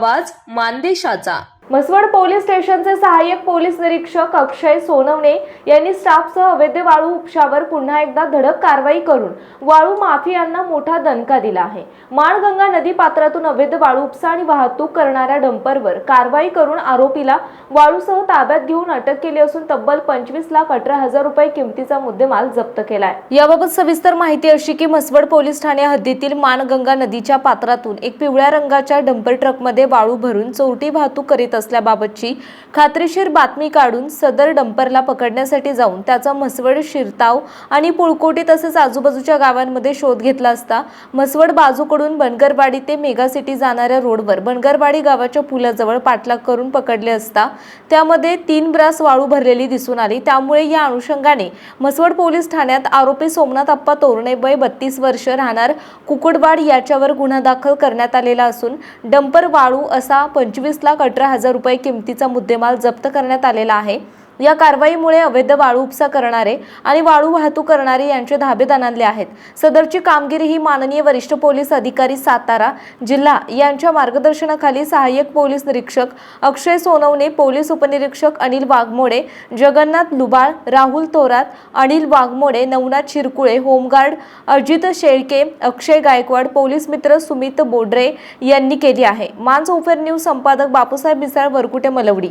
आवाज मानदेशाचा. म्हसवड पोलीस स्टेशनचे सहाय्यक पोलीस निरीक्षक अक्षय सोनवणे यांनी स्टाफसह अवैध वाळू उपशावर पुन्हा एकदा धडक कारवाई करून वाळू माफियांना मोठा दणका दिला आहे. माणगंगा नदी पात्रातून अवैध वाळू उपसा आणि वाहतूक करणाऱ्या डंपरवर कारवाई करून आरोपीला वाळूसह ताब्यात घेऊन अटक केली असून तब्बल पंचवीस लाख अठरा हजार रुपये किमतीचा मुद्देमाल जप्त केलाय. याबाबत सविस्तर माहिती अशी की म्हसवड पोलीस ठाणे हद्दीतील माणगंगा नदीच्या पात्रातून एक पिवळ्या रंगाच्या डंपर ट्रकमध्ये वाळू भरून चोरटी वाहतूक करीत असल्याबाबतची खात्रीशीर बातमी काढून सदर डंपरला पकडण्यासाठी जाऊन त्याचा म्हसवड शिरताव आणि पुळकोटी तसेच आजूबाजूच्या गावांमध्ये शोध घेतला असता म्हसवड बाजूकडून बनगरवाडी ते मेगा सिटी जाणाऱ्या रोडवर बनगरवाडी गावाच्या पुलाजवळ पाठलाग करून पकडले असता त्यामध्ये तीन ब्रास वाळू भरलेली दिसून आली. त्यामुळे या अनुषंगाने म्हसवड पोलीस ठाण्यात आरोपी सोमनाथ अप्पा तोरणे वय बत्तीस वर्ष राहणार कुकुडवाड याच्यावर गुन्हा दाखल करण्यात आलेला असून डंपर वाळू असा पंचवीस लाख अठरा हजार रुपये किमतीचा मुद्देमाल जप्त करण्यात आलेला आहे. या कारवाईमुळे अवैध वाळू उपसा करणारे आणि वाळू वाहतूक करणारे यांचे धाबे दणाणले आहेत. सदरची कामगिरी ही माननीय वरिष्ठ पोलीस अधिकारी सातारा जिल्हा यांच्या मार्गदर्शनाखाली सहाय्यक पोलीस निरीक्षक अक्षय सोनवणे पोलीस उपनिरीक्षक Anil Waghmode Jagannath Lubal Rahul Thorat Anil Waghmode Navnath Shirkule home guard Ajit Shelke Akshay Gaikwad police मित्र सुमित बोडरे यांनी केली आहे. मान्स ओफेर न्यूज संपादक बापूसाहेब मिसाळ वरकुटे मलवडी.